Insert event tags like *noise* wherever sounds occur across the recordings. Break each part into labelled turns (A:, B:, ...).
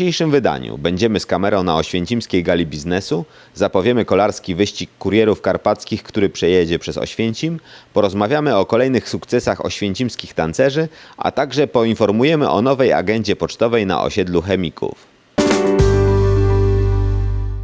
A: dzisiejszym wydaniu będziemy z kamerą na Oświęcimskiej Gali Biznesu, zapowiemy kolarski wyścig kurierów karpackich, który przejedzie przez Oświęcim, porozmawiamy o kolejnych sukcesach oświęcimskich tancerzy, a także poinformujemy o nowej agendzie pocztowej na osiedlu chemików.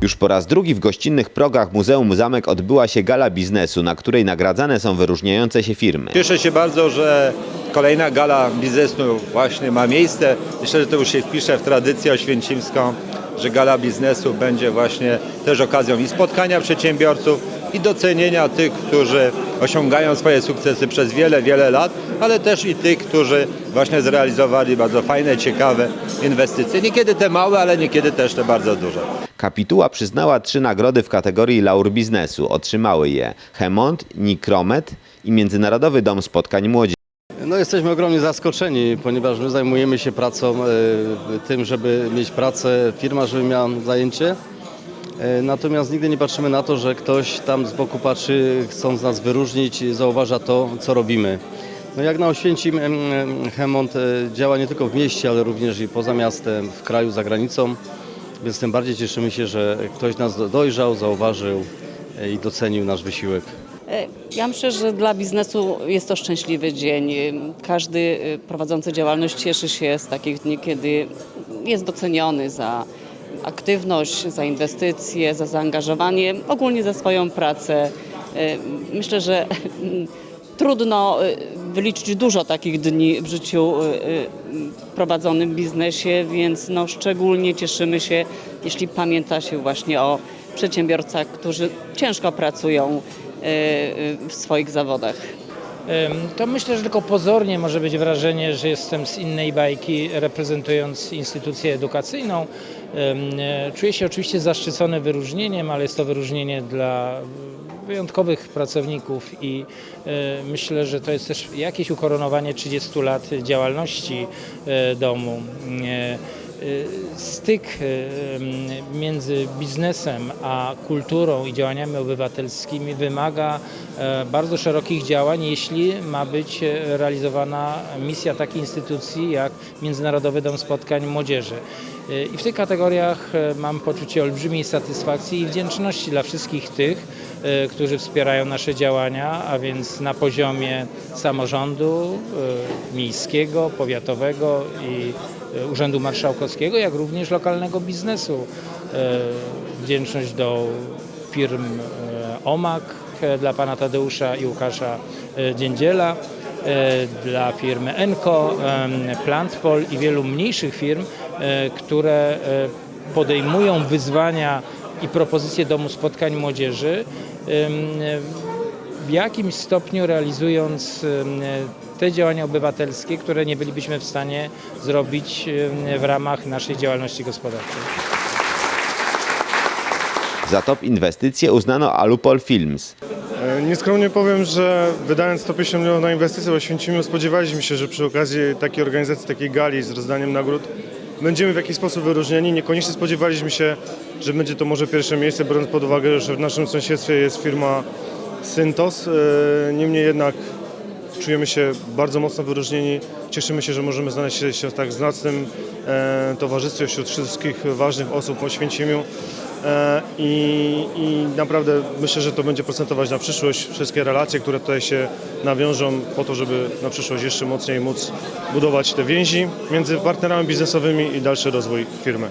A: Już po raz drugi w gościnnych progach Muzeum Zamek odbyła się gala biznesu, na której nagradzane są wyróżniające się firmy.
B: Cieszę się bardzo, że kolejna gala biznesu właśnie ma miejsce. Myślę, że to już się wpisze w tradycję oświęcimską, że gala biznesu będzie właśnie też okazją i spotkania przedsiębiorców i docenienia tych, którzy osiągają swoje sukcesy przez wiele, wiele lat, ale też i tych, którzy właśnie zrealizowali bardzo fajne, ciekawe inwestycje. Niekiedy te małe, ale niekiedy też te bardzo duże.
A: Kapituła przyznała trzy nagrody w kategorii Laur Biznesu. Otrzymały je Hemont, Nikromet i Międzynarodowy Dom Spotkań Młodzieży.
C: No jesteśmy ogromnie zaskoczeni, ponieważ my zajmujemy się pracą, e, tym, żeby mieć pracę, firma, żeby miała zajęcie. E, Natomiast nigdy nie patrzymy na to, że ktoś tam z boku patrzy, chcąc nas wyróżnić, zauważa to, co robimy. No jak na Oświęcim em, em, Hemont e, działa nie tylko w mieście, ale również i poza miastem, w kraju, za granicą. Więc tym bardziej cieszymy się, że ktoś nas do- dojrzał, zauważył i docenił nasz wysiłek.
D: E, Ja myślę, że dla biznesu jest to szczęśliwy dzień. Każdy e, prowadzący działalność cieszy się z takich dni, kiedy jest doceniony za aktywność, za inwestycje, za zaangażowanie, ogólnie za swoją pracę. E, Myślę, że *laughs* trudno e, wyliczyć dużo takich dni w życiu e, e, prowadzonym biznesie, więc no szczególnie cieszymy się, jeśli pamięta się właśnie o przedsiębiorcach, którzy ciężko pracują e, e, w swoich zawodach.
E: To myślę, że tylko pozornie może być wrażenie, że jestem z innej bajki, reprezentując instytucję edukacyjną. E, Czuję się oczywiście zaszczycony wyróżnieniem, ale jest to wyróżnienie dla wyjątkowych pracowników i e, myślę, że to jest też jakieś ukoronowanie 30 lat działalności e, domu. E, Styk e, między biznesem a kulturą i działaniami obywatelskimi wymaga e, bardzo szerokich działań, jeśli ma być e, realizowana misja takiej instytucji jak Międzynarodowy Dom Spotkań Młodzieży. I w tych kategoriach e, mam poczucie olbrzymiej satysfakcji i wdzięczności dla wszystkich tych, którzy wspierają nasze działania, a więc na poziomie samorządu miejskiego, powiatowego i Urzędu Marszałkowskiego, jak również lokalnego biznesu. E, Wdzięczność do firm e, OMAK e, dla pana Tadeusza i Łukasza e, Dziędziela, e, dla firmy Enco, Plantpol i wielu mniejszych firm, e, które e, podejmują wyzwania i propozycje Domu Spotkań Młodzieży, w jakimś stopniu realizując te działania obywatelskie, które nie bylibyśmy w stanie zrobić w ramach naszej działalności gospodarczej.
A: Za top inwestycje uznano Alupol Films.
F: E, Nieskromnie powiem, że wydając 150 milionów na inwestycje w Oświęcimiu spodziewaliśmy się, że przy okazji takiej organizacji, takiej gali z rozdaniem nagród będziemy w jakiś sposób wyróżnieni. Niekoniecznie spodziewaliśmy się, że będzie to może pierwsze miejsce, biorąc pod uwagę, że w naszym sąsiedztwie jest firma Syntos. E, Niemniej jednak czujemy się bardzo mocno wyróżnieni. Cieszymy się, że możemy znaleźć się w tak znacnym e, towarzystwie wśród wszystkich ważnych osób w Oświęcimiu. E, I, I naprawdę myślę, że to będzie procentować na przyszłość wszystkie relacje, które tutaj się nawiążą po to, żeby na przyszłość jeszcze mocniej móc budować te więzi między partnerami biznesowymi i dalszy rozwój firmy.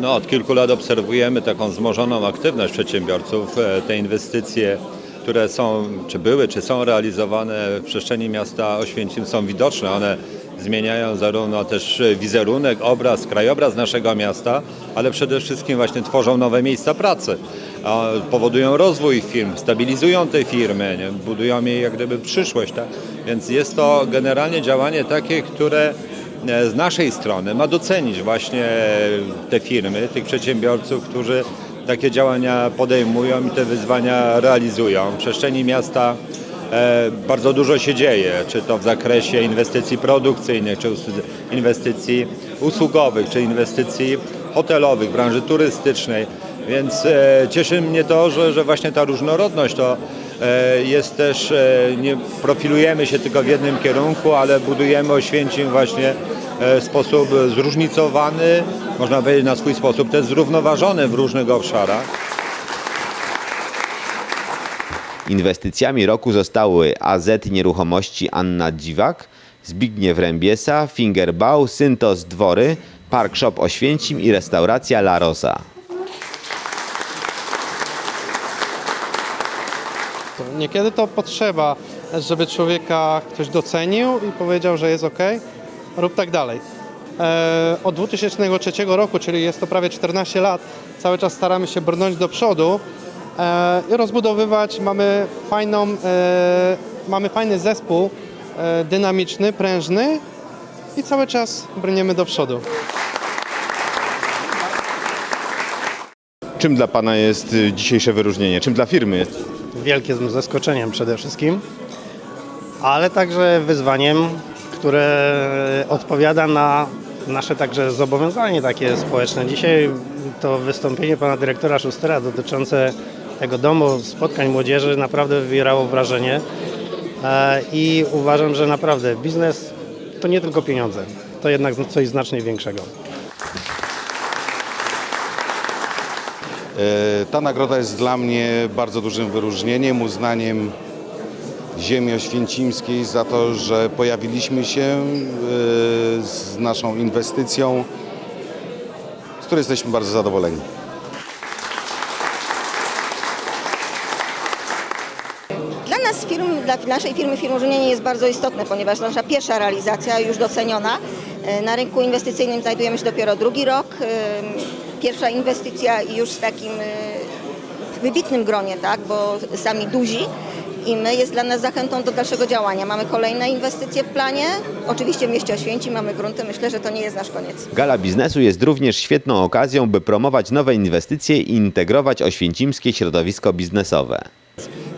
B: No, od kilku lat obserwujemy taką wzmożoną aktywność przedsiębiorców. E, Te inwestycje, które są, czy były, czy są realizowane w przestrzeni miasta Oświęcim są widoczne. One zmieniają zarówno też wizerunek, obraz, krajobraz naszego miasta, ale przede wszystkim właśnie tworzą nowe miejsca pracy. Powodują rozwój firm, stabilizują te firmy, nie? budują jej jak gdyby przyszłość. Tak? Więc jest to generalnie działanie takie, które z naszej strony ma docenić właśnie te firmy, tych przedsiębiorców, którzy takie działania podejmują i te wyzwania realizują. W przestrzeni miasta e, bardzo dużo się dzieje, czy to w zakresie inwestycji produkcyjnych, czy inwestycji usługowych, czy inwestycji hotelowych, branży turystycznej. Więc e, cieszy mnie to, że, że właśnie ta różnorodność to e, jest też, e, nie profilujemy się tylko w jednym kierunku, ale budujemy Oświęcim właśnie e, w sposób zróżnicowany, można powiedzieć na swój sposób też zrównoważony w różnych obszarach.
A: Inwestycjami roku zostały AZ Nieruchomości Anna Dziwak, Zbigniew Rębiesa, Fingerbau, Syntos Dwory, Park Shop Oświęcim i restauracja La Rosa.
C: Niekiedy to potrzeba, żeby człowieka ktoś docenił i powiedział, że jest ok, rób tak dalej. E, Od 2003 roku, czyli jest to prawie 14 lat, cały czas staramy się brnąć do przodu e, i rozbudowywać. Mamy, fajną, e, mamy fajny zespół, dynamiczny, prężny i cały czas brniemy do przodu.
G: Czym dla Pana jest dzisiejsze wyróżnienie? Czym dla firmy jest?
H: Wielkim zaskoczeniem przede wszystkim, ale także wyzwaniem, które odpowiada na nasze także zobowiązanie takie społeczne. Dzisiaj to wystąpienie pana dyrektora Szustera dotyczące tego domu spotkań młodzieży naprawdę wywierało wrażenie E, i uważam, że naprawdę biznes to nie tylko pieniądze, to jednak coś znacznie większego.
I: Ta nagroda jest dla mnie bardzo dużym wyróżnieniem, uznaniem ziemi oświęcimskiej za to, że pojawiliśmy się e, z naszą inwestycją, z której jesteśmy bardzo zadowoleni.
J: Dla nas dla naszej firmy firmożenienie jest bardzo istotne, ponieważ nasza pierwsza realizacja już doceniona. E, Na rynku inwestycyjnym znajdujemy się dopiero drugi rok. Pierwsza inwestycja już w takim e, wybitnym gronie, tak, bo sami duzi i my jest dla nas zachętą do dalszego działania. Mamy kolejne inwestycje w planie. Oczywiście w mieście Oświęcim mamy grunty. Myślę, że to nie jest nasz koniec.
A: Gala biznesu jest również świetną okazją, by promować nowe inwestycje i integrować oświęcimskie środowisko biznesowe.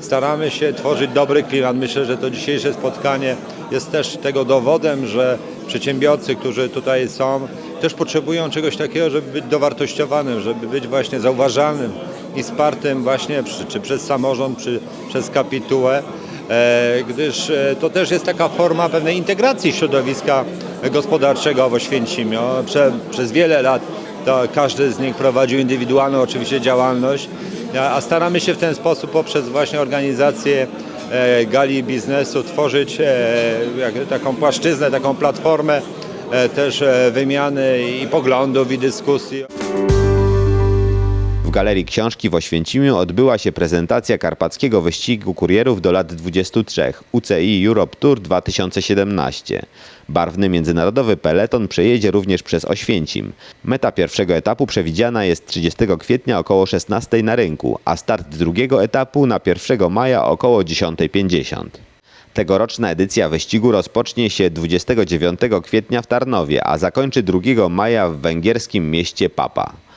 B: Staramy się tworzyć dobry klimat. Myślę, że to dzisiejsze spotkanie jest też tego dowodem, że przedsiębiorcy, którzy tutaj są, też potrzebują czegoś takiego, żeby być dowartościowanym, żeby być właśnie zauważalnym i wspartym właśnie przy, czy przez samorząd, czy przez kapitułę, e, gdyż e, to też jest taka forma pewnej integracji środowiska gospodarczego w Oświęcimiu. Prze, przez wiele lat to każdy z nich prowadził indywidualną oczywiście działalność, a staramy się w ten sposób poprzez właśnie organizację gali biznesu tworzyć e, taką płaszczyznę, taką platformę e, też e, wymiany i poglądów i dyskusji.
A: W Galerii Książki w Oświęcimiu odbyła się prezentacja karpackiego wyścigu kurierów do lat 23 UCI Europe Tour 2017. Barwny międzynarodowy peleton przejedzie również przez Oświęcim. Meta pierwszego etapu przewidziana jest 30 kwietnia około 16 na rynku, a start drugiego etapu na 1 maja około 10.50. Tegoroczna edycja wyścigu rozpocznie się 29 kwietnia w Tarnowie, a zakończy 2 maja w węgierskim mieście Papa.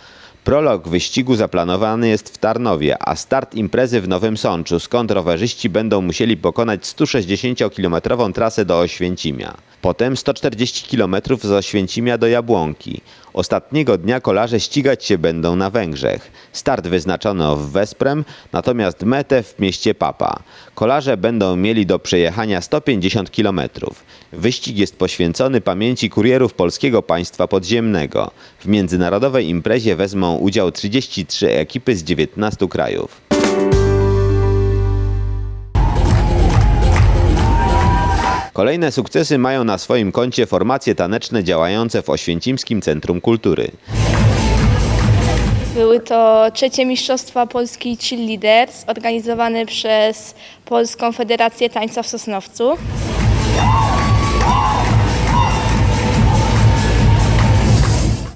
A: Prolog wyścigu zaplanowany jest w Tarnowie, a start imprezy w Nowym Sączu, skąd rowerzyści będą musieli pokonać 160-kilometrową trasę do Oświęcimia. Potem 140 km z Oświęcimia do Jabłonki. Ostatniego dnia kolarze ścigać się będą na Węgrzech. Start wyznaczono w Wesprem, natomiast metę w mieście Papa. Kolarze będą mieli do przejechania 150 km. Wyścig jest poświęcony pamięci kurierów polskiego państwa podziemnego. W międzynarodowej imprezie wezmą udział 33 ekipy z 19 krajów. Kolejne sukcesy mają na swoim koncie formacje taneczne działające w Oświęcimskim Centrum Kultury.
K: Były to trzecie Mistrzostwa Polski Chill Leaders organizowane przez Polską Federację Tańca w Sosnowcu.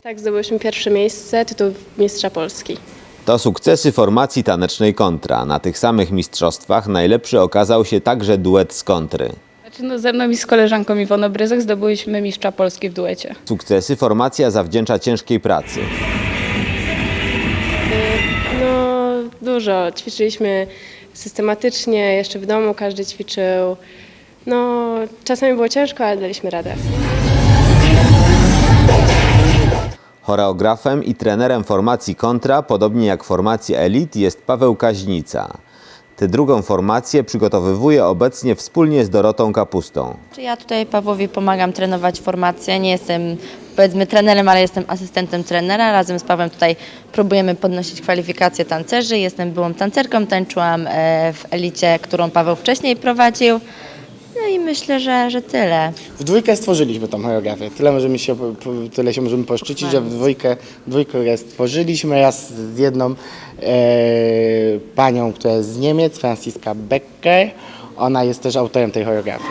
L: Tak, zdobyliśmy pierwsze miejsce, tytuł mistrza Polski.
A: To sukcesy formacji tanecznej kontra. Na tych samych mistrzostwach najlepszy okazał się także duet z kontry.
L: Znaczy, no, ze mną i z koleżanką Iwoną Bryzek zdobyliśmy mistrza Polski w duecie.
A: Sukcesy formacja zawdzięcza ciężkiej pracy.
L: No, dużo. Ćwiczyliśmy systematycznie, jeszcze w domu każdy ćwiczył. No, czasami było ciężko, ale daliśmy radę.
A: Choreografem i trenerem formacji kontra, podobnie jak formacji elit, jest Paweł Kaźnica. Tę drugą formację przygotowywuje obecnie wspólnie z Dorotą Kapustą.
M: Czy ja tutaj Pawłowi pomagam trenować formację. Nie jestem powiedzmy trenerem, ale jestem asystentem trenera. Razem z Pawłem tutaj próbujemy podnosić kwalifikacje tancerzy. Jestem byłą tancerką, tańczyłam e, w elicie, którą Paweł wcześniej prowadził. No i myślę, że, że tyle.
N: W dwójkę stworzyliśmy tą choreografię. Tyle, możemy się, tyle się możemy poszczycić, że w dwójkę, dwójkę stworzyliśmy raz z jedną e, panią, która jest z Niemiec, Franciska Becker. Ona jest też autorem tej choreografii.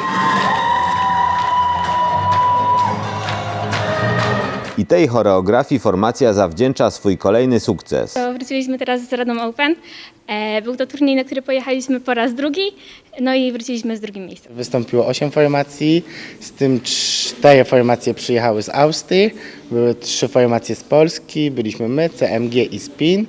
A: I tej choreografii formacja zawdzięcza swój kolejny sukces.
O: To wróciliśmy teraz z Radą Open. E, Był to turniej, na który pojechaliśmy po raz drugi, no i wróciliśmy z drugim miejscem.
N: Wystąpiło 8 formacji, z tym 4 formacje przyjechały z Austrii, były 3 formacje z Polski, byliśmy my, CMG i Spin.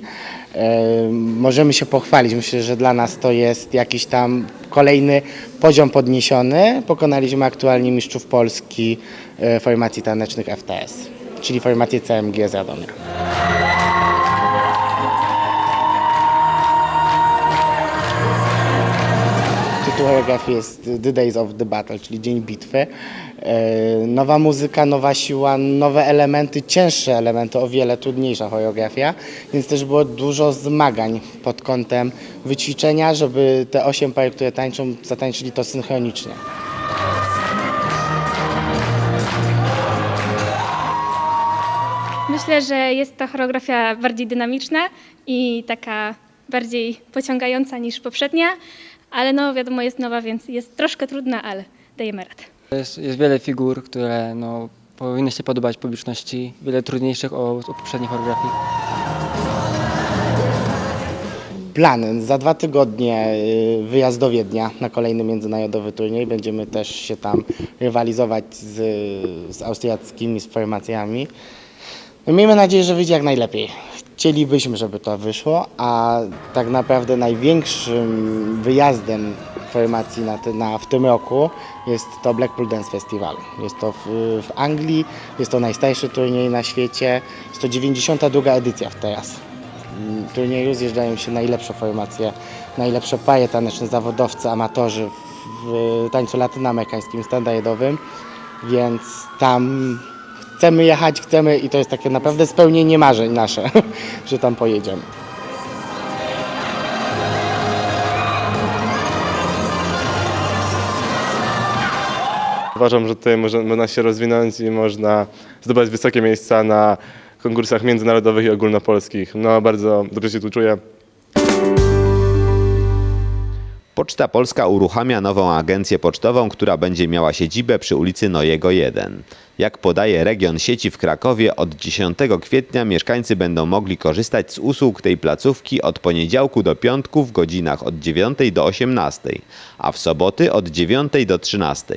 N: E, możemy się pochwalić, myślę, że dla nas to jest jakiś tam kolejny poziom podniesiony. Pokonaliśmy aktualnie mistrzów Polski e, formacji tanecznych FTS, czyli formację CMG z Radomia. Tytuł choreografii jest The Days of the Battle, czyli Dzień Bitwy. E, Nowa muzyka, nowa siła, nowe elementy, cięższe elementy, o wiele trudniejsza choreografia, więc też było dużo zmagań pod kątem wyćwiczenia, żeby te osiem par, które tańczą, zatańczyli to synchronicznie.
O: Myślę, że jest ta choreografia bardziej dynamiczna i taka bardziej pociągająca niż poprzednia, ale no wiadomo jest nowa, więc jest troszkę trudna, ale dajemy radę.
P: Jest, jest wiele figur, które no, powinny się podobać publiczności, wiele trudniejszych od, od poprzednich choreografii.
N: Plany. Za dwa tygodnie y, wyjazd do Wiednia na kolejny międzynarodowy turniej. Będziemy też się tam rywalizować z, z austriackimi formacjami. No, miejmy nadzieję, że wyjdzie jak najlepiej. Chcielibyśmy, żeby to wyszło, a tak naprawdę największym wyjazdem formacji na, na, w tym roku jest to Blackpool Dance Festival. Jest to w, w Anglii, jest to najstarszy turniej na świecie, jest to 92 edycja teraz turnieju zjeżdżają się najlepsze formacje, najlepsze paje taneczne, zawodowcy, amatorzy w, w tańcu latynoamerykańskim standardowym, więc tam chcemy jechać, chcemy i to jest takie naprawdę spełnienie marzeń nasze, *laughs* że tam pojedziemy.
F: Uważam, że tutaj można, można się rozwinąć i można zdobyć wysokie miejsca na konkursach międzynarodowych i ogólnopolskich. No bardzo dobrze się tu czuję.
A: Poczta Polska uruchamia nową agencję pocztową, która będzie miała siedzibę przy ulicy Nojego 1. Jak podaje region sieci w Krakowie, od 10 kwietnia mieszkańcy będą mogli korzystać z usług tej placówki od poniedziałku do piątku w godzinach od 9 do 18, a w soboty od 9 do 13.